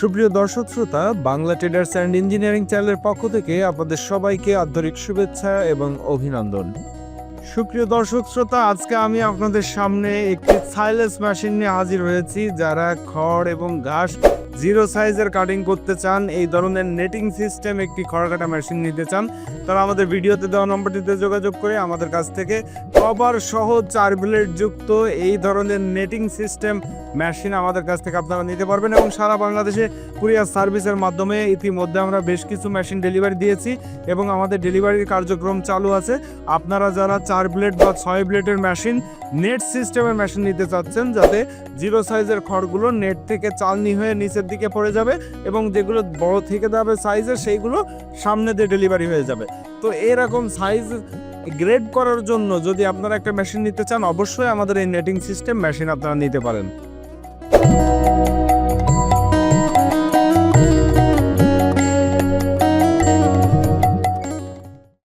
সুপ্রিয় দর্শক শ্রোতা, বাংলা ট্রেডার্স অ্যান্ড ইঞ্জিনিয়ারিং চ্যানেলের পক্ষ থেকে আপনাদের সবাইকে আন্তরিক শুভেচ্ছা এবং অভিনন্দন। সুপ্রিয় দর্শক শ্রোতা, আজকে আমি আপনাদের সামনে একটি সাইলেস মেশিন নিয়ে হাজির হয়েছি, যারা খড় এবং ঘাস জিরো সাইজের কাটিং করতে চান, এই ধরনের নেটিং সিস্টেম একটি খড় কাটা মেশিন নিতে চান তারা আমাদের ভিডিওতে দেওয়া নম্বরটিতে যোগাযোগ করে আমাদের কাছ থেকে কভার সহ চার ব্লেড যুক্ত এই ধরনের নেটিং সিস্টেম মেশিন আমাদের কাছ থেকে আপনারা নিতে পারবেন এবং সারা বাংলাদেশে কুরিয়ার সার্ভিসের মাধ্যমে ইতিমধ্যে আমরা বেশ কিছু মেশিন ডেলিভারি দিয়েছি এবং আমাদের ডেলিভারির কার্যক্রম চালু আছে। আপনারা যারা চার ব্লেড বা ছয় ব্লেডের মেশিন নেট সিস্টেমের মেশিন নিতে চাচ্ছেন, যাতে জিরো সাইজের খড়গুলো নেট থেকে চালনি হয়ে নিচের দিকে পড়ে যাবে এবং যেগুলো বড় থেকে যাবে সাইজে সেইগুলো সামনে দিয়ে ডেলিভারি হয়ে যাবে। তো এরকম সাইজ গ্রেড করার জন্য যদি আপনারা একটা মেশিন নিতে চান, অবশ্যই আমাদের এই নেটিং সিস্টেম মেশিন আপনারা নিতে পারেন।